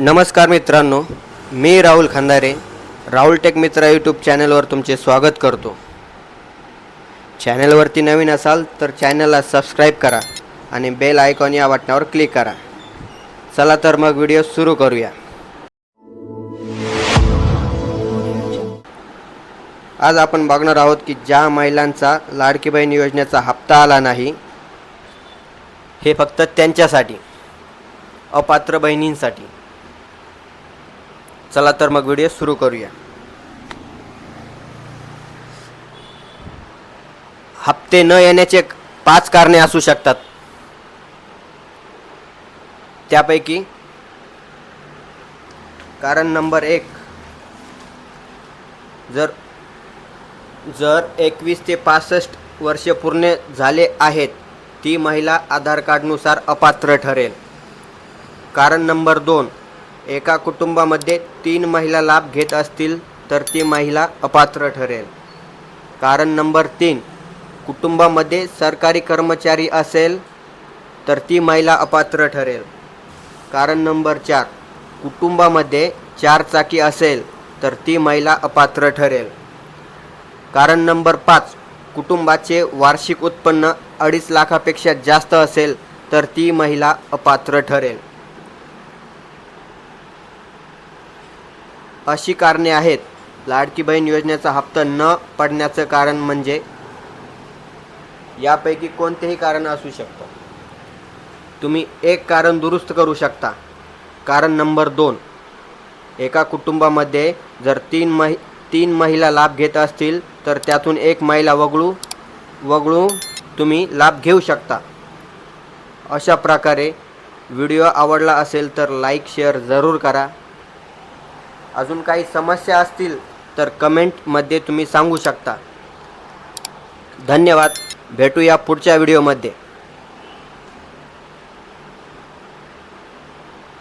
नमस्कार मित्रांनो मी राहुल खंदारे राहुल टेक मित्र यूट्यूब चॅनलवर तुमचे स्वागत करतो. चॅनलवरती नवीन असाल तर चॅनलला सबस्क्राईब करा आणि बेल आयकॉन या बटणावर क्लिक करा. चला तर मग व्हिडिओ सुरू करूया. आज आपण बघणार आहोत की ज्या महिलांचा लाडकी बहीण योजनेचा हप्ता आला नाही हे फक्त त्यांच्यासाठी अपात्र बहिणींसाठी. चला तर मग व्हिडिओ सुरू करूया. हप्ते न येण्याचे पाच कारणे असू शकतात. त्यापैकी कारण नंबर एक जर जर एकवीस ते पासष्ट वर्षे पूर्ण झाले आहेत ती महिला आधार कार्डनुसार अपात्र ठरेल. कारण नंबर दोन एका कुटुंबामध्ये तीन महिला लाभ घेत असतील तर ती महिला अपात्र ठरेल. कारण नंबर तीन कुटुंबामध्ये सरकारी कर्मचारी असेल तर ती महिला अपात्र ठरेल. कारण नंबर चार कुटुंबामध्ये चार चाकी असेल तर ती महिला अपात्र ठरेल. कारण नंबर पाच कुटुंबाचे वार्षिक उत्पन्न अडीच लाखापेक्षा जास्त असेल तर ती महिला अपात्र ठरेल. अशी कारणे आहेत. लाडकी बहीण योजनेचा हप्ता न पडण्याचं कारण म्हणजे? यापैकी कोणतेही कारण असू शकतं. तुम्ही एक कारण दुरुस्त करू शकता. कारण नंबर दोन एका कुटुंबामध्ये जर तीन महि तीन महिला लाभ घेत असतील तर त्यातून एक महिला वगळू वगळू तुम्ही लाभ घेऊ शकता. अशा प्रकारे व्हिडिओ आवडला असेल तर लाईक शेअर जरूर करा. अजून काही समस्या असतील तर कमेंटमध्ये तुम्ही सांगू शकता. धन्यवाद. भेटूया पुढच्या व्हिडिओमध्ये